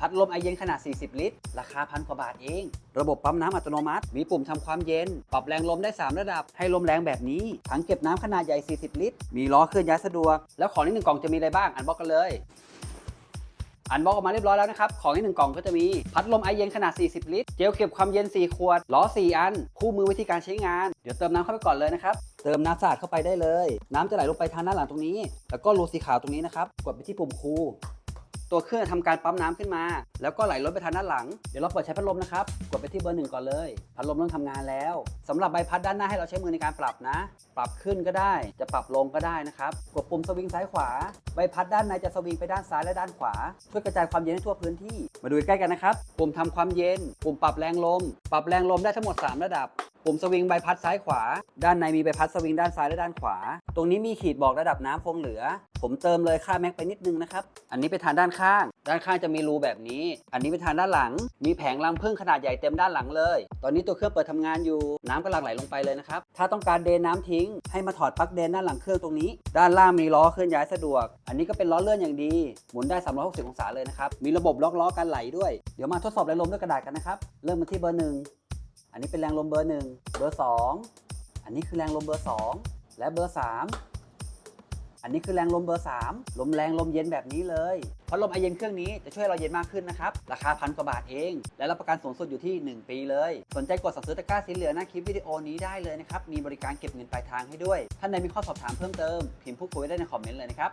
พัดลมไอเย็นขนาด 40 ลิตร ราคาพันกว่าบาทเอง ระบบปั๊มน้ำอัตโนมัติ มีปุ่มทำความเย็น ปรับแรงลมได้ 3 ระดับ ให้ลมแรงแบบนี้ ถังเก็บน้ำขนาดใหญ่ 40 ลิตร มีล้อเคลื่อนย้ายสะดวก แล้วของในหนึ่งกล่องจะมีอะไรบ้าง อันบอกกันเลย อันบอกออกมาเรียบร้อยแล้วนะครับ ของในหนึ่งกล่องก็จะมี พัดลมไอเย็นขนาด 40 ลิตร เจลเก็บความเย็น 4 ขวด ล้อ 4 อัน คู่มือวิธีการใช้งาน เดี๋ยวเติมน้ำเข้าไปก่อนเลยนะครับเติมน้ำสะอาดเข้าไปได้เลย น้ำจะไหลลงไปทางด้านหลังตรงนี้ แล้วก็รูสีขาวตรงนี้นะครับ กดไปที่ปุ่มคู ตัวเครื่องจะทำการปั๊มน้ำขึ้นมา แล้วก็ไหลล้นไปทางด้านหลัง เดี๋ยวเราเปิดใช้พัดลมนะครับ กดไปที่เบอร์หนึ่งก่อนเลย พัดลมเริ่มทำงานแล้วสำหรับใบพัดด้านหน้าให้เราใช้มือในการปรับนะ ปรับขึ้นก็ได้ จะปรับลงก็ได้นะครับ กดปุ่มสวิงซ้ายขวา ใบพัดด้านในจะสวิงไปด้านซ้ายและด้านขวาเพื่อกระจายความเย็นให้ทั่วพื้นที่ มาดูใกล้กันนะครับ ปุ่มทำความเย็น ปุ่มปรับแรงลม ปรับแรงลมได้ทั้งหมด 3 ระดับ ปุ่มสวิงใบพัดซ้ายขวา ด้านในมีใบพัดสวิงด้านซ้ายและด้านขวา ตรงนี้มีขีดบอกระดับน้ำคงเหลือ ผมเติมเลยค่าแม็กไปนิดนึงนะครับ อันนี้ไปทางด้านข้าง ด้านข้างจะมีรูแบบนี้ อันนี้ไปทางด้านหลัง มีแผงรังผึ้งขนาดใหญ่เต็มด้านหลังเลย ตอนนี้ตัวเครื่องเปิดทำงานอยู่ น้ำกำลังไหลลงไปเลยนะครับ ถ้าต้องการเดนน้ำทิ้ง ให้มาถอดปลั๊กเดนด้านหลังเครื่องตรงนี้ ด้านล่างมีล้อเคลื่อนย้ายสะดวก อันนี้ก็เป็นล้อเลื่อนอย่างดี หมุนได้ 360 องศาเลยนะครับ มีระบบล็อกล้อการไหลด้วย เดี๋ยวมาทดสอบแรงลมด้วยกระดาษกันนะครับ เริ่มมาที่เบอร์หนึ่งอันนี้เป็นแรงลมเบอร์หนึ่งเบอร์สองอันนี้คือแรงลมเบอร์สอง และเบอร์สามอันนี้คือแรงลมเบอร์ 3 ลมแรงลมเย็นแบบนี้เลยพัดลมไอเย็นเครื่องนี้จะช่วยเราเย็นมากขึ้นนะครับ ราคาพันกว่าบาทเอง และรับประกันสูงสุดอยู่ที่ 1 ปีเลย สนใจกดสั่งซื้อตะกร้าสีเหลืองหน้าคลิปวิดีโอนี้ได้เลยนะครับ มีบริการเก็บเงินปลายทางให้ด้วย ท่านใดมีข้อสอบถามเพิ่มเติม พิมพ์พูดคุยได้ในคอมเมนต์เลยนะครับ